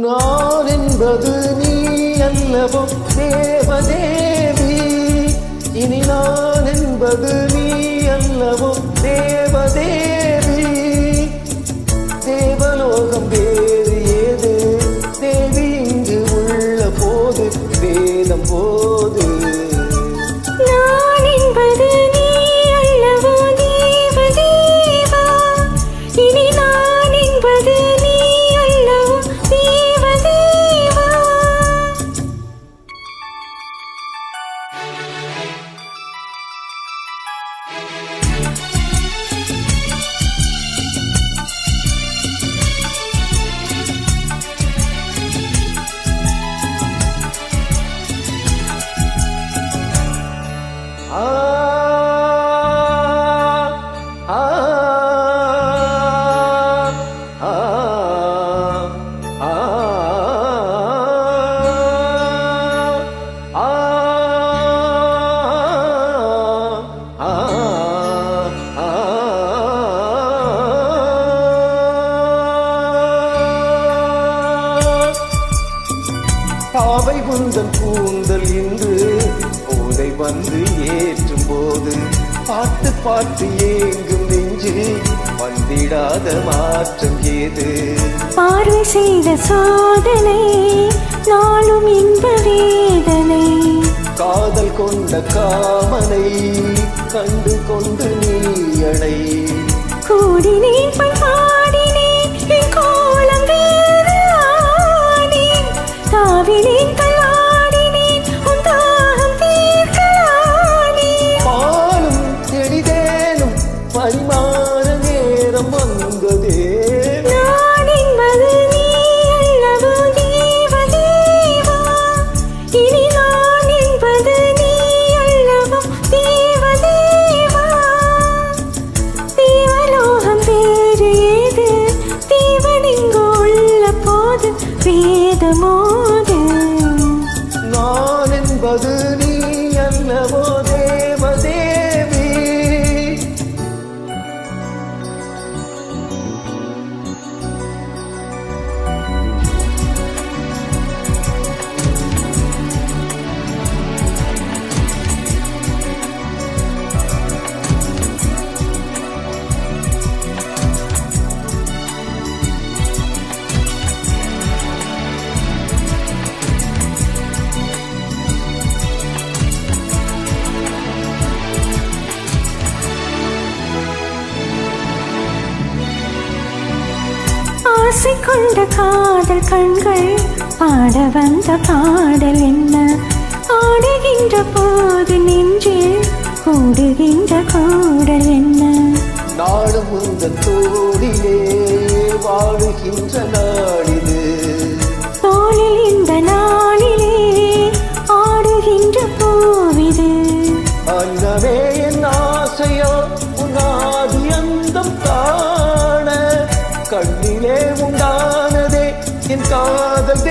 நான் என்பது நீ நிலவும் தேவதேவி. இனி நான் என்பது நீ அல்லவும் பாவை குந்தன் கூந்தல் இன்று போதை வந்து ஏற்றும் போது பார்த்து பார்த்து ஏங்கும் நெஞ்சு வந்திடாத மாற்றம் ஏது? பார்வை செய்த சோதனை நாளும் இன்ப வேதனை. காதல் கொண்ட காமனை கண்டு கொண்டு நீ அடை கூடினேன் பண்பாடினேன் வேதமோது நான் என்பது நீ ஆசை கொண்ட காதல் கண்கள் பாட வந்த பாடல் என்ன? ஆடுகின்ற போது நெஞ்சில் கூடுகின்ற கூடல் என்ன? நாடும் உந்தன் தோடிலே வாழுகின்ற நாளிது. தோளில் இந்த நாளிலே என் காதல்